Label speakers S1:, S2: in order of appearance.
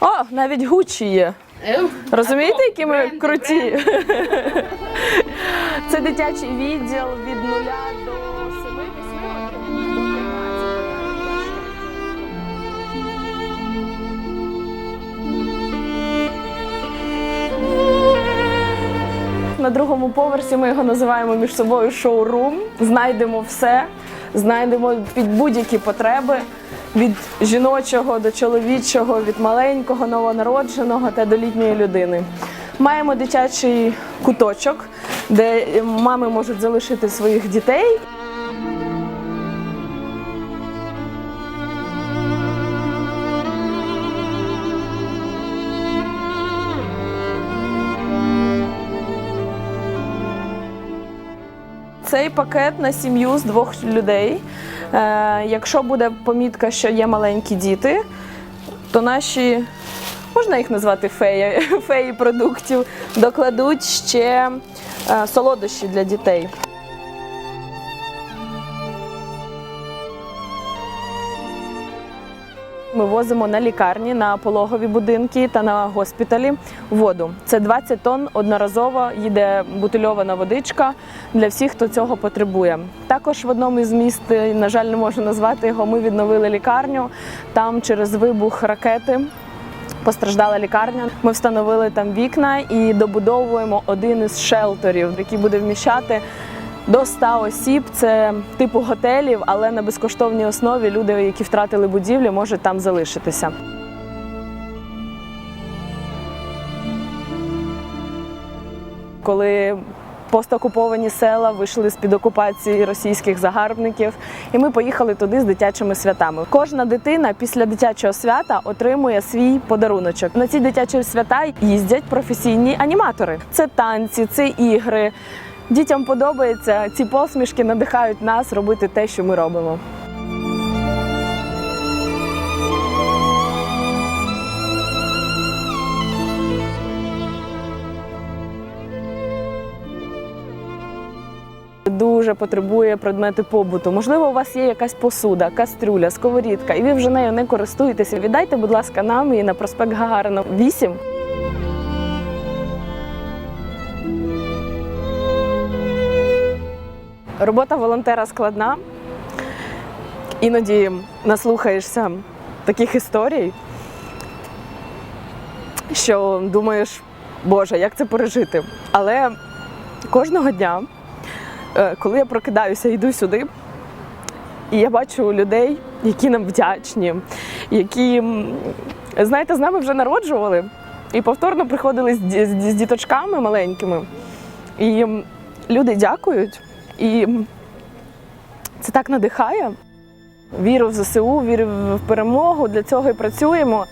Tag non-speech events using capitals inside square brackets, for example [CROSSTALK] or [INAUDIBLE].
S1: О, навіть Гуччі є. Розумієте, які ми круті? [LAUGHS] Це дитячий відділ від нуля до 7 8 років. На другому поверсі ми його називаємо між собою шоурум. Знайдемо все, знайдемо під будь-які потреби. Від жіночого до чоловічого, від маленького новонародженого та до літньої людини. Маємо дитячий куточок, де мами можуть залишити своїх дітей. Цей пакет на сім'ю з двох людей. Е, якщо буде помітка, що є маленькі діти, то наші, можна їх назвати феї, [LAUGHS] феї продуктів, докладуть ще е, солодощі для дітей. Ми возимо на лікарні, на пологові будинки та на госпіталі воду. Це 20 тонн одноразово їде бутильована водичка для всіх, хто цього потребує. Також в одному із міст, е, на жаль, не можу назвати його. Ми відновили лікарню. Там через вибух ракети постраждала лікарня. Ми встановили там вікна і добудовуємо один із шелтерів, який буде вміщати до 100 осіб. Це типу готелів, але на безкоштовній основі люди, які втратили будівлі, можуть там залишитися. Коли постокуповані села вийшли з-під окупації російських загарбників, і ми поїхали туди з дитячими святами. Кожна дитина після дитячого свята отримує свій подаруночок. На ці дитячі свята їздять професійні аніматори. Це танці, це ігри. Дітям подобається ці посмішки, надихають нас робити те, що ми робимо. Дуже потребує предмети побуту. Можливо, у вас є якась посуда, кастрюля, сковорідка, і ви вже нею не користуєтеся. Віддайте, будь ласка, нам і на проспект Гагарина 8. Робота волонтера складна. Іноді наслухаєшся таких історій, що думаєш, Боже, як це пережити? Але кожного дня, е, коли я прокидаюся, йду сюди, і я бачу людей, які нам вдячні, які, знаєте, з нами вже народжували і повторно приходили з, діточками маленькими. І люди дякують. І це так надихає. Віру в ЗСУ, віру в перемогу. Для цього і працюємо.